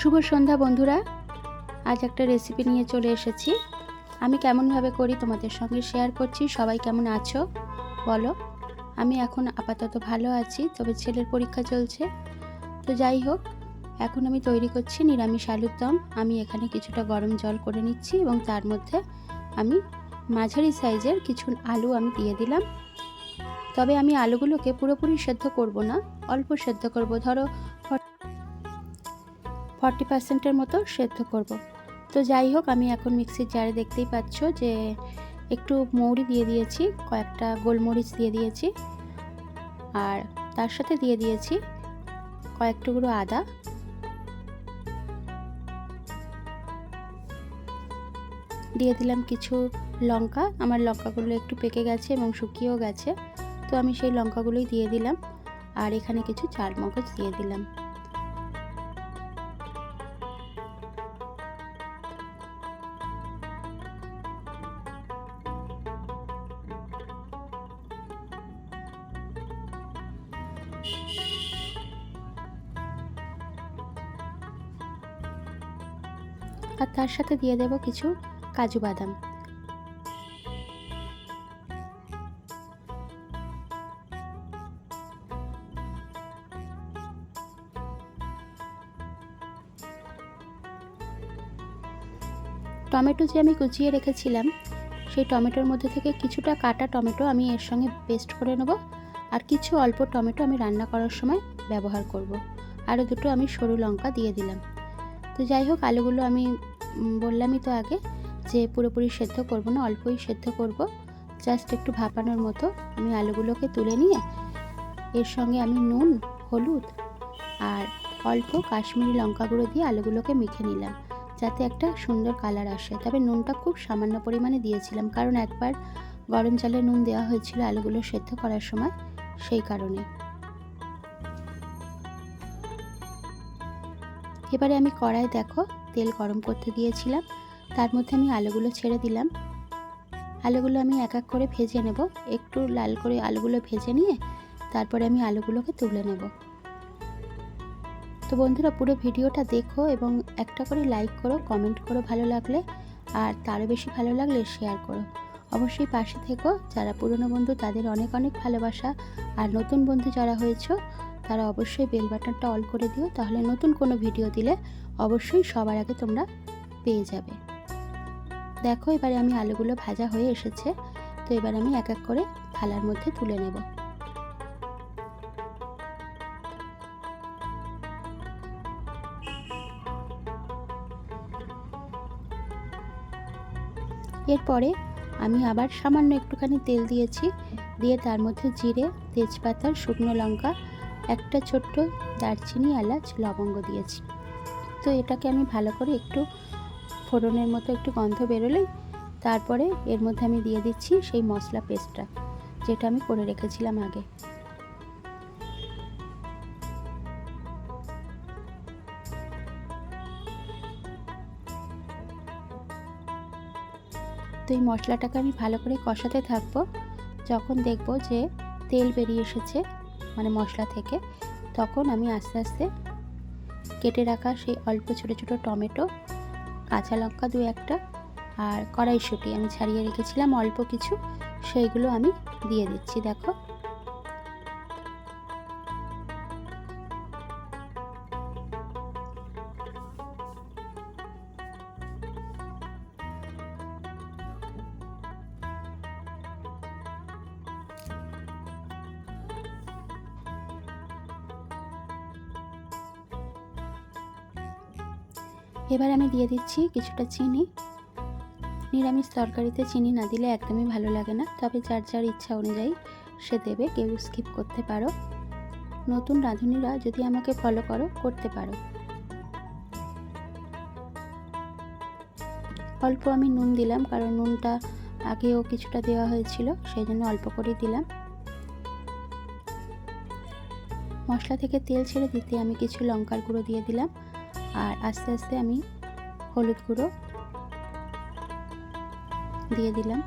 শুভ সন্ধ্যা বন্ধুরা। আজ একটা রেসিপি নিয়ে চলে এসেছি। আমি কেমনভাবে করি তোমাদের সঙ্গে শেয়ার করছি। সবাই কেমন আছো? বলো। আমি এখন আপাতত ভালো আছি, তবে ছেলের পরীক্ষা চলছে। তো যাই হোক, এখন আমি তৈরি করছি নিরামিষ আলুর দম। আমি এখানে কিছুটা গরম জল করে নিচ্ছি এবং তার মধ্যে আমি মাঝারি সাইজের কিছু আলু আমি দিয়ে দিলাম। তবে আমি আলুগুলোকে পুরোপুরি সেদ্ধ করব না, অল্প সেদ্ধ করব। ধরো ফর্টি পার্সেন্টের মতো সেদ্ধ করব। তো যাই হোক, আমি এখন মিক্সির জারে দেখতেই পাচ্ছ যে একটু মৌরি দিয়ে দিয়েছি, কয়েকটা গোলমরিচ দিয়ে দিয়েছি আর তার সাথে দিয়ে দিয়েছি কয়েক আদা। দিয়ে দিলাম কিছু লঙ্কা, আমার লঙ্কাগুলো একটু পেকে গেছে এবং শুকিয়েও গেছে। তো আমি সেই লঙ্কাগুলোই দিয়ে দিলাম আর এখানে কিছু চাল মগজ দিয়ে দিলাম। আর তার সাথে দিয়ে দেব কিছু কাজু বাদাম। টমেটো যে আমি কুচিয়ে রেখেছিলাম, সেই টমেটোর মধ্যে থেকে কিছুটা কাটা টমেটো আমি এর সঙ্গে পেস্ট করে নেব। আর কিছু অল্প টমেটো আমি রান্না করার সময় ব্যবহার করব। আরও দুটো আমি সরু লঙ্কা দিয়ে দিলাম। তো যাই হোক, আলুগুলো আমি বললামই তো আগে যে পুরোপুরি সেদ্ধ করব না, অল্পই সেদ্ধ করব। জাস্ট একটু ভাপানোর মতো আমি আলুগুলোকে তুলে নিয়ে এর সঙ্গে আমি নুন, হলুদ আর অল্প কাশ্মীরি লঙ্কা গুঁড়ো দিয়ে আলুগুলোকে মেখে নিলাম যাতে একটা সুন্দর কালার আসে। তবে নুনটা খুব সামান্য পরিমাণে দিয়েছিলাম কারণ একবার গরম জলে নুন দেওয়া হয়েছিল আলুগুলো সেদ্ধ করার সময়। সেই কারণে। এবারে আমি কড়াই দেখো, তেল গরম করতে দিয়েছিলাম। তার মধ্যে আমি আলুগুলো ছেড়ে দিলাম। আলুগুলো আমি এক এক করে ভেজে নেব। একটু লাল করে আলুগুলো ভেজে নিয়ে তারপরে আমি আলুগুলোকে তুলে নেব। তো বন্ধুরা, পুরো ভিডিওটা দেখো এবং একটা করে লাইক করো কমেন্ট করো ভালো লাগলে। আর তারও বেশি ভালো লাগলে শেয়ার করো। অবশ্যই পাশে থেকো। যারা পুরনো বন্ধু, তাদের অনেক অনেক ভালোবাসা। আর নতুন বন্ধু যারা হয়েছ, তারা অবশ্যই বেল বাটনটা অল করে দিও। তাহলে নতুন কোনো ভিডিও দিলে অবশ্যই সবার আগে তোমরা পেয়ে যাবে। দেখো, এবারে আমি আলুগুলো ভাজা হয়ে এসেছে। তো এবার আমি এক এক করে থালার মধ্যে তুলে নেব। এরপরে আমি আবার সামান্য একটুখানি তেল দিয়েছি, দিয়ে তার মধ্যে জিরে, তেজপাতা, শুকনো লঙ্কা, একটা ছোট্ট দারচিনি, এলাচ, লবঙ্গ দিয়েছি। তো এটাকে আমি ভালো করে একটু ফোড়নের মতো একটু গন্ধ বেরোলেই তারপরে এর মধ্যে আমি দিয়ে দিচ্ছি সেই মশলা পেস্টটা যেটা আমি করে রেখেছিলাম আগে। তো এই মশলাটাকে আমি ভালো করে কষাতে থাকব। যখন দেখব যে তেল বেরিয়ে এসেছে মানে মশলা থেকে, তখন আমি আস্তে আস্তে কেটে রাখা সেই অল্প ছোটো ছোটো টমেটো, কাঁচা লঙ্কা দু একটা আর কড়াইশুঁটি আমি ছাড়িয়ে রেখেছিলাম অল্প কিছু, সেইগুলো আমি দিয়ে দিচ্ছি, দেখো। এবার আমি দিয়ে দিচ্ছি কিছুটা চিনি। নিরামিষ তরকারিতে চিনি না দিলে একদমই ভালো লাগে না, তবে যার যার ইচ্ছা অনুযায়ী সে দেবে, কেউ স্কিপ করতে পারো। নতুন রাঁধুনিরা যদি আমাকে ফলো করো, করতে পারো। অল্প আমি নুন দিলাম, কারণ নুনটা আগেও কিছুটা দেওয়া হয়েছিল, সেই জন্য অল্প করেই দিলাম। মশলা থেকে তেল ছেড়ে দিতে আমি কিছু লঙ্কার গুঁড়ো দিয়ে দিলাম। আর আস্তে আস্তে আমি হলুদ গুঁড়ো দিয়ে দিলাম।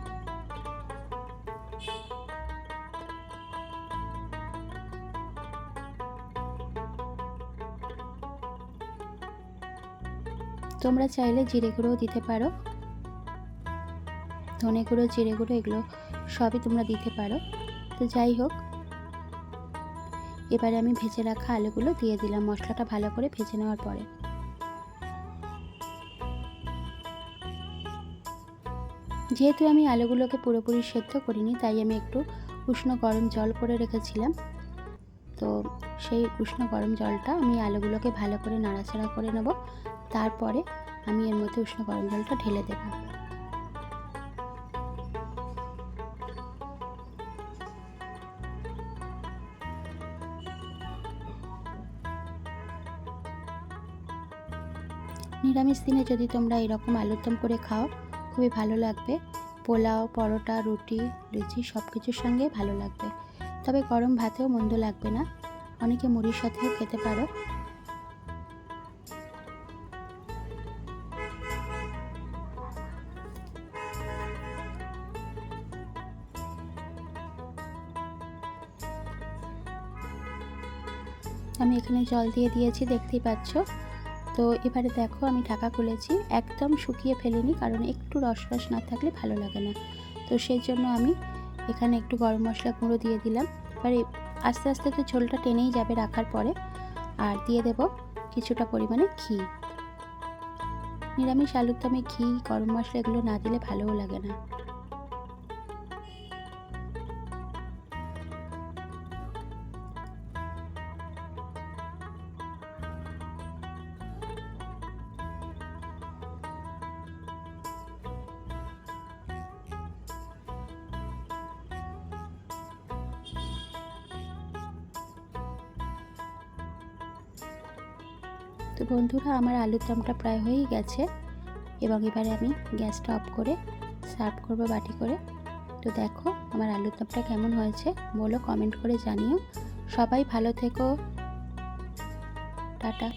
তোমরা চাইলে জিরে গুঁড়োও দিতে পারো। ধনে গুঁড়ো, জিরে গুঁড়ো এগুলো সবই তোমরা দিতে পারো। তো যাই হোক, এবারে আমি ভেজে রাখা আলুগুলো দিয়ে দিলাম মশলাটা ভালো করে ভেজে নেওয়ার পরে। যেহেতু আমি আলুগুলোকে পুরোপুরি সেদ্ধ করিনি, তাই আমি একটু উষ্ণ গরম জল করে রেখেছিলাম। তো সেই উষ্ণ গরম জলটা আমি আলুগুলোকে ভালো করে নাড়াচাড়া করে নেব। তারপরে আমি এর মধ্যে উষ্ণ গরম জলটা ঢেলে দেব। নিরামিষ দিনে যদি তোমরা এরকম আলুর দম করে খাও খুবই ভালো লাগবে। পোলাও, পরোটা, রুটি, লুচি সব কিছুর সঙ্গে ভালো লাগবে। তবে গরম ভাতেও মন্দ লাগবে না। অনেকে মুড়ির সাথেও খেতে পারো। আমি এখানে জল দিয়ে দিয়েছি, দেখতেই পাচ্ছ। তো এবারে দেখো আমি ঢাকা খুলেছি। একদম শুকিয়ে ফেলিনি, কারণ একটু রস রস না থাকলে ভালো লাগে না। তো সেই জন্য আমি এখানে একটু গরম মশলা গুঁড়ো দিয়ে দিলাম। এবারে আস্তে আস্তে তো ঝোলটা টেনেই যাবে রাখার পরে। আর দিয়ে দেব কিছুটা পরিমাণে ঘি। নিরামিষ আলুর দমে ঘি, গরম মশলা এগুলো না দিলে ভালোও লাগে না। তো বন্ধুরা, আমার আলুর দমটা প্রায় হয়েই গেছে। এবং এবারে আমি গ্যাসটা অফ করে সার্ভ করব বাটি করে। তো দেখো, আমার আলুর দমটা কেমন হয়েছে, বলো কমেন্ট করে জানিও। সবাই ভালো থেকো। টাটা।